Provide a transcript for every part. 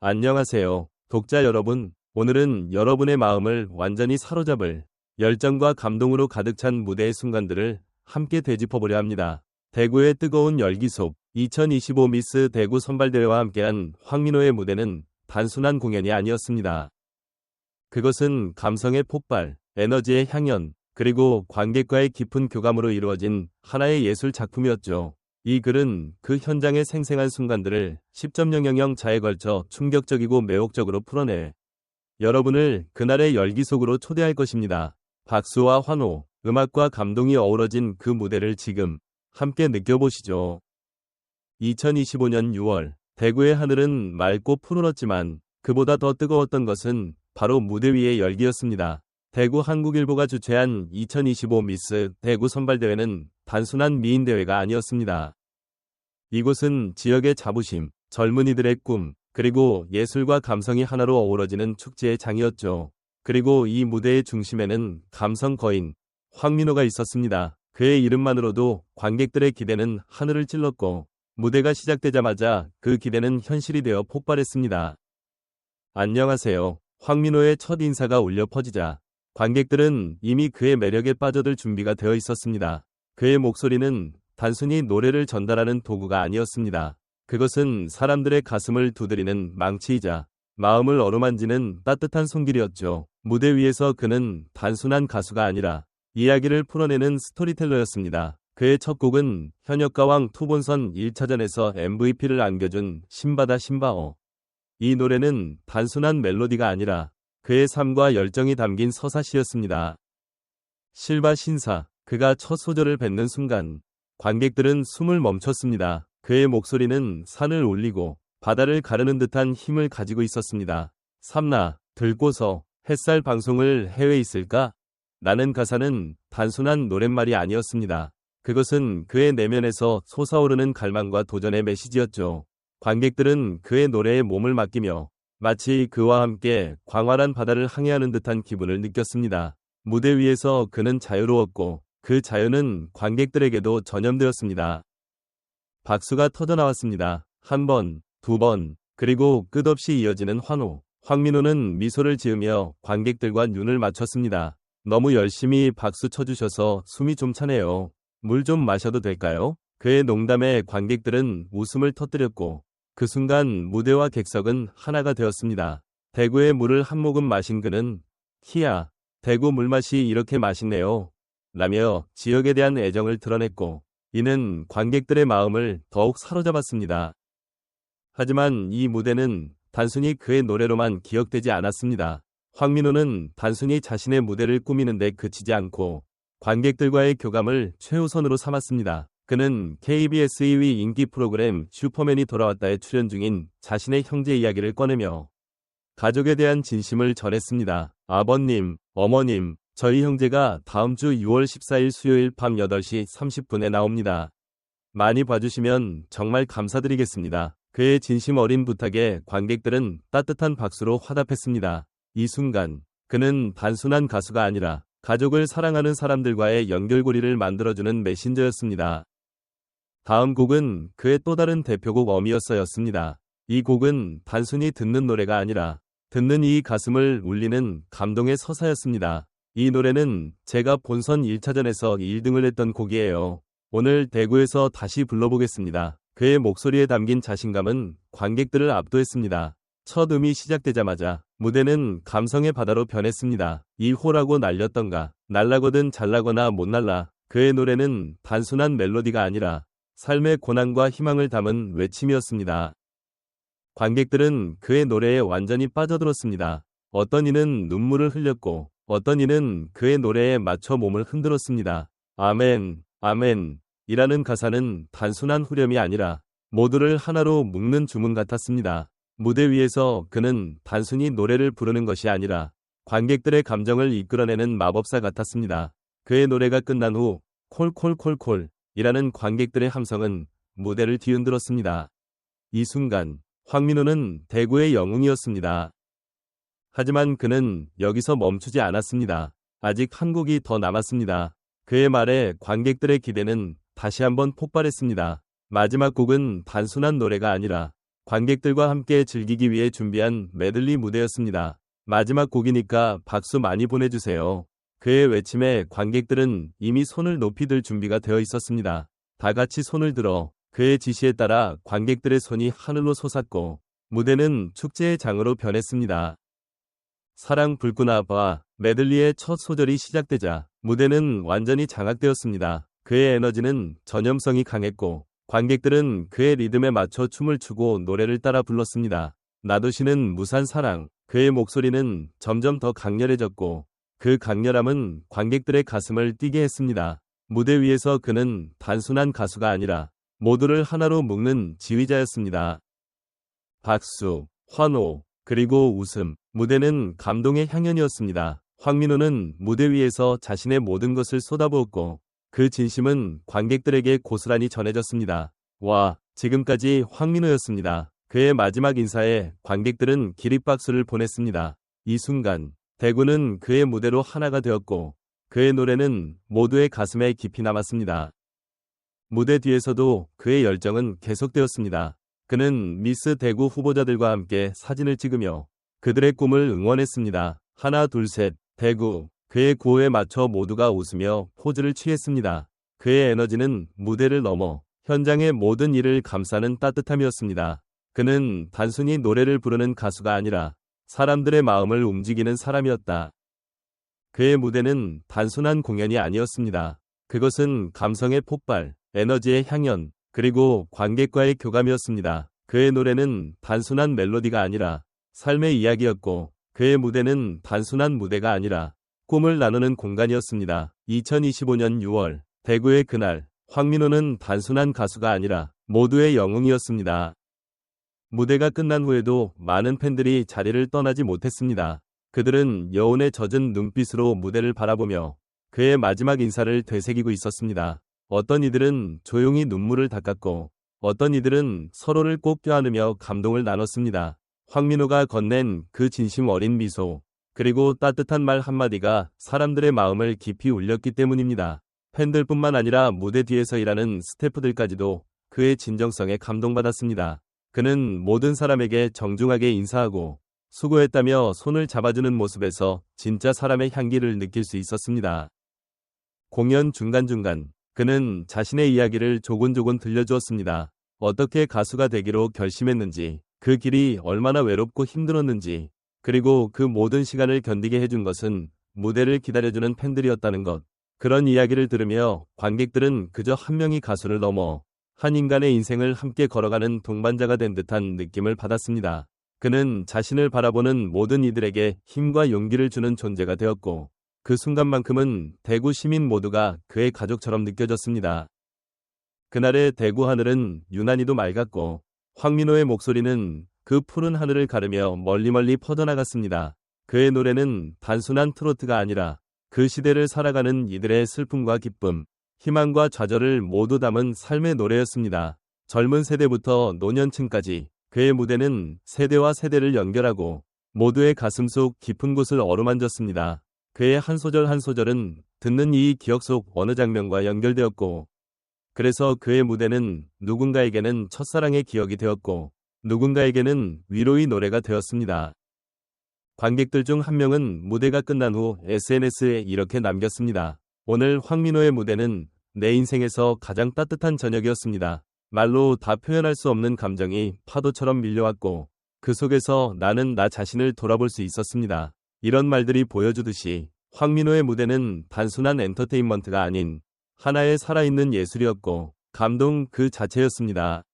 안녕하세요. 독자 여러분, 오늘은 여러분의 마음을 완전히 사로잡을 열정과 감동으로 가득 찬 무대의 순간들을 함께 되짚어보려 합니다. 대구의 뜨거운 열기 속 2025 미스 대구 선발대회와 함께한 황민호의 무대는 단순한 공연이 아니었습니다. 그것은 감성의 폭발, 에너지의 향연, 그리고 관객과의 깊은 교감으로 이루어진 하나의 예술 작품이었죠. 이 글은 그 현장의 생생한 순간들을 10.000 자에 걸쳐 충격적이고 매혹적으로 풀어내 여러분을 그날의 열기 속으로 초대할 것입니다. 박수와 환호, 음악과 감동이 어우러진 그 무대를 지금 함께 느껴보시죠. 2025년 6월 대구의 하늘은 맑고 푸르렀지만 그보다 더 뜨거웠던 것은 바로 무대 위의 열기였습니다. 대구 한국일보가 주최한 2025 미스 대구 선발대회는 단순한 미인대회가 아니었습니다. 이곳은 지역의 자부심, 젊은이들의 꿈, 그리고 예술과 감성이 하나로 어우러지는 축제의 장이었죠. 그리고 이 무대의 중심에는 감성 거인, 황민호가 있었습니다. 그의 이름만으로도 관객들의 기대는 하늘을 찔렀고 무대가 시작되자마자 그 기대는 현실이 되어 폭발했습니다. 안녕하세요. 황민호의 첫 인사가 울려 퍼지자 관객들은 이미 그의 매력에 빠져들 준비가 되어 있었습니다. 그의 목소리는 단순히 노래를 전달하는 도구가 아니었습니다. 그것은 사람들의 가슴을 두드리는 망치이자 마음을 어루만지는 따뜻한 손길이었죠. 무대 위에서 그는 단순한 가수가 아니라 이야기를 풀어내는 스토리텔러였습니다. 그의 첫 곡은 현역가왕 투본선 1차전에서 MVP를 안겨준 신바다 신바오. 이 노래는 단순한 멜로디가 아니라 그의 삶과 열정이 담긴 서사시였습니다. 실바 신사, 그가 첫 소절을 뱉는 순간 관객들은 숨을 멈췄습니다. 그의 목소리는 산을 올리고 바다를 가르는 듯한 힘을 가지고 있었습니다. 삼나, 들고서 햇살 방송을 해외 있을까? 라는 가사는 단순한 노랫말이 아니었습니다. 그것은 그의 내면에서 솟아오르는 갈망과 도전의 메시지였죠. 관객들은 그의 노래에 몸을 맡기며 마치 그와 함께 광활한 바다를 항해하는 듯한 기분을 느꼈습니다. 무대 위에서 그는 자유로웠고 그 자유는 관객들에게도 전염되었습니다. 박수가 터져나왔습니다. 한 번, 두 번, 그리고 끝없이 이어지는 환호. 황민호는 미소를 지으며 관객들과 눈을 맞췄습니다. 너무 열심히 박수 쳐주셔서 숨이 좀 차네요. 물 좀 마셔도 될까요? 그의 농담에 관객들은 웃음을 터뜨렸고 그 순간 무대와 객석은 하나가 되었습니다. 대구의 물을 한 모금 마신 그는 키야, 대구 물맛이 이렇게 맛있네요. 라며 지역에 대한 애정을 드러냈고 이는 관객들의 마음을 더욱 사로잡았습니다. 하지만 이 무대는 단순히 그의 노래로만 기억되지 않았습니다. 황민호는 단순히 자신의 무대를 꾸미는데 그치지 않고 관객들과의 교감을 최우선으로 삼았습니다. 그는 KBS 2위 인기 프로그램 슈퍼맨이 돌아왔다에 출연 중인 자신의 형제 이야기를 꺼내며 가족에 대한 진심을 전했습니다. 아버님, 어머님, 저희 형제가 다음 주 6월 14일 수요일 밤 8시 30분에 나옵니다. 많이 봐주시면 정말 감사드리겠습니다. 그의 진심 어린 부탁에 관객들은 따뜻한 박수로 화답했습니다. 이 순간 그는 단순한 가수가 아니라 가족을 사랑하는 사람들과의 연결고리를 만들어주는 메신저였습니다. 다음 곡은 그의 또 다른 대표곡 어미였어였습니다. 이 곡은 단순히 듣는 노래가 아니라 듣는 이 가슴을 울리는 감동의 서사였습니다. 이 노래는 제가 본선 1차전에서 1등을 했던 곡이에요. 오늘 대구에서 다시 불러보겠습니다. 그의 목소리에 담긴 자신감은 관객들을 압도했습니다. 첫 음이 시작되자마자 무대는 감성의 바다로 변했습니다. 이 호라고 날렸던가 날라거든 잘나거나 못 날라 그의 노래는 단순한 멜로디가 아니라 삶의 고난과 희망을 담은 외침이었습니다. 관객들은 그의 노래에 완전히 빠져들었습니다. 어떤 이는 눈물을 흘렸고 어떤 이는 그의 노래에 맞춰 몸을 흔들었습니다. 아멘, 아멘. 이라는 가사는 단순한 후렴이 아니라 모두를 하나로 묶는 주문 같았습니다. 무대 위에서 그는 단순히 노래를 부르는 것이 아니라 관객들의 감정을 이끌어내는 마법사 같았습니다. 그의 노래가 끝난 후 콜콜콜콜 이라는 관객들의 함성은 무대를 뒤흔들었습니다. 이 순간 황민호는 대구의 영웅이었습니다. 하지만 그는 여기서 멈추지 않았습니다. 아직 한 곡이 더 남았습니다. 그의 말에 관객들의 기대는 다시 한번 폭발했습니다. 마지막 곡은 단순한 노래가 아니라 관객들과 함께 즐기기 위해 준비한 메들리 무대였습니다. 마지막 곡이니까 박수 많이 보내주세요. 그의 외침에 관객들은 이미 손을 높이 들 준비가 되어 있었습니다. 다 같이 손을 들어 그의 지시에 따라 관객들의 손이 하늘로 솟았고 무대는 축제의 장으로 변했습니다. 사랑 불구나봐 메들리의 첫 소절이 시작되자 무대는 완전히 장악되었습니다. 그의 에너지는 전염성이 강했고 관객들은 그의 리듬에 맞춰 춤을 추고 노래를 따라 불렀습니다. 나도시는 무산 사랑. 그의 목소리는 점점 더 강렬해졌고 그 강렬함은 관객들의 가슴을 뛰게 했습니다. 무대 위에서 그는 단순한 가수가 아니라 모두를 하나로 묶는 지휘자였습니다. 박수, 환호, 그리고 웃음. 무대는 감동의 향연이었습니다. 황민호는 무대 위에서 자신의 모든 것을 쏟아부었고 그 진심은 관객들에게 고스란히 전해졌습니다. 와, 지금까지 황민호였습니다. 그의 마지막 인사에 관객들은 기립박수를 보냈습니다. 이 순간 대구는 그의 무대로 하나가 되었고 그의 노래는 모두의 가슴에 깊이 남았습니다. 무대 뒤에서도 그의 열정은 계속되었습니다. 그는 미스 대구 후보자들과 함께 사진을 찍으며 그들의 꿈을 응원했습니다. 하나 둘 셋 대구 그의 구호에 맞춰 모두가 웃으며 포즈를 취했습니다. 그의 에너지는 무대를 넘어 현장의 모든 일을 감싸는 따뜻함이었습니다. 그는 단순히 노래를 부르는 가수가 아니라 사람들의 마음을 움직이는 사람이었다. 그의 무대는 단순한 공연이 아니었습니다. 그것은 감성의 폭발, 에너지의 향연, 그리고 관객과의 교감이었습니다. 그의 노래는 단순한 멜로디가 아니라 삶의 이야기였고 그의 무대는 단순한 무대가 아니라 꿈을 나누는 공간이었습니다. 2025년 6월 대구의 그날 황민호는 단순한 가수가 아니라 모두의 영웅이었습니다. 무대가 끝난 후에도 많은 팬들이 자리를 떠나지 못했습니다. 그들은 여운에 젖은 눈빛으로 무대를 바라보며 그의 마지막 인사를 되새기고 있었습니다. 어떤 이들은 조용히 눈물을 닦았고 어떤 이들은 서로를 꼭 껴안으며 감동을 나눴습니다. 황민호가 건넨 그 진심 어린 미소 그리고 따뜻한 말 한마디가 사람들의 마음을 깊이 울렸기 때문입니다. 팬들뿐만 아니라 무대 뒤에서 일하는 스태프들까지도 그의 진정성에 감동받았습니다. 그는 모든 사람에게 정중하게 인사하고 수고했다며 손을 잡아주는 모습에서 진짜 사람의 향기를 느낄 수 있었습니다. 공연 중간중간 그는 자신의 이야기를 조곤조곤 들려주었습니다. 어떻게 가수가 되기로 결심했는지, 그 길이 얼마나 외롭고 힘들었는지, 그리고 그 모든 시간을 견디게 해준 것은 무대를 기다려주는 팬들이었다는 것. 그런 이야기를 들으며 관객들은 그저 한 명의 가수를 넘어 한 인간의 인생을 함께 걸어가는 동반자가 된 듯한 느낌을 받았습니다. 그는 자신을 바라보는 모든 이들에게 힘과 용기를 주는 존재가 되었고 그 순간만큼은 대구 시민 모두가 그의 가족처럼 느껴졌습니다. 그날의 대구 하늘은 유난히도 맑았고 황민호의 목소리는 그 푸른 하늘을 가르며 멀리 멀리 퍼져나갔습니다. 그의 노래는 단순한 트로트가 아니라 그 시대를 살아가는 이들의 슬픔과 기쁨, 희망과 좌절을 모두 담은 삶의 노래였습니다. 젊은 세대부터 노년층까지 그의 무대는 세대와 세대를 연결하고 모두의 가슴 속 깊은 곳을 어루만졌습니다. 그의 한 소절 한 소절은 듣는 이 기억 속 어느 장면과 연결되었고 그래서 그의 무대는 누군가에게는 첫사랑의 기억이 되었고 누군가에게는 위로의 노래가 되었습니다. 관객들 중 한 명은 무대가 끝난 후 SNS에 이렇게 남겼습니다. 오늘 황민호의 무대는 내 인생에서 가장 따뜻한 저녁이었습니다. 말로 다 표현할 수 없는 감정이 파도처럼 밀려왔고 그 속에서 나는 나 자신을 돌아볼 수 있었습니다. 이런 말들이 보여주듯이 황민호의 무대는 단순한 엔터테인먼트가 아닌 하나의 살아있는 예술이었고 감동 그 자체였습니다.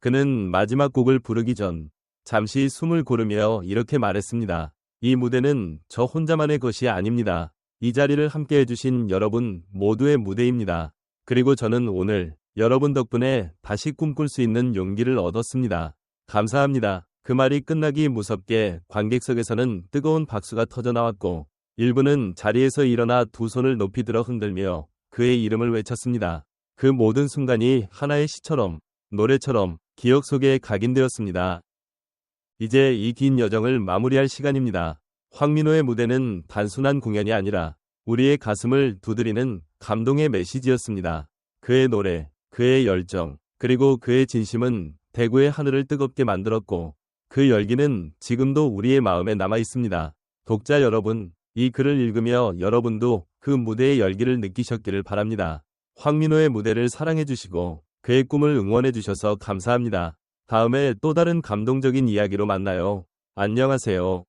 그는 마지막 곡을 부르기 전 잠시 숨을 고르며 이렇게 말했습니다. 이 무대는 저 혼자만의 것이 아닙니다. 이 자리를 함께 해주신 여러분 모두의 무대입니다. 그리고 저는 오늘 여러분 덕분에 다시 꿈꿀 수 있는 용기를 얻었습니다. 감사합니다. 그 말이 끝나기 무섭게 관객석에서는 뜨거운 박수가 터져 나왔고 일부는 자리에서 일어나 두 손을 높이 들어 흔들며 그의 이름을 외쳤습니다. 그 모든 순간이 하나의 시처럼 노래처럼 기억 속에 각인되었습니다. 이제 이 긴 여정을 마무리할 시간입니다. 황민호의 무대는 단순한 공연이 아니라 우리의 가슴을 두드리는 감동의 메시지였습니다. 그의 노래, 그의 열정, 그리고 그의 진심은 대구의 하늘을 뜨겁게 만들었고 그 열기는 지금도 우리의 마음에 남아 있습니다. 독자 여러분, 이 글을 읽으며 여러분도 그 무대의 열기를 느끼셨기를 바랍니다. 황민호의 무대를 사랑해 주시고 그의 꿈을 응원해 주셔서 감사합니다. 다음에 또 다른 감동적인 이야기로 만나요. 안녕하세요.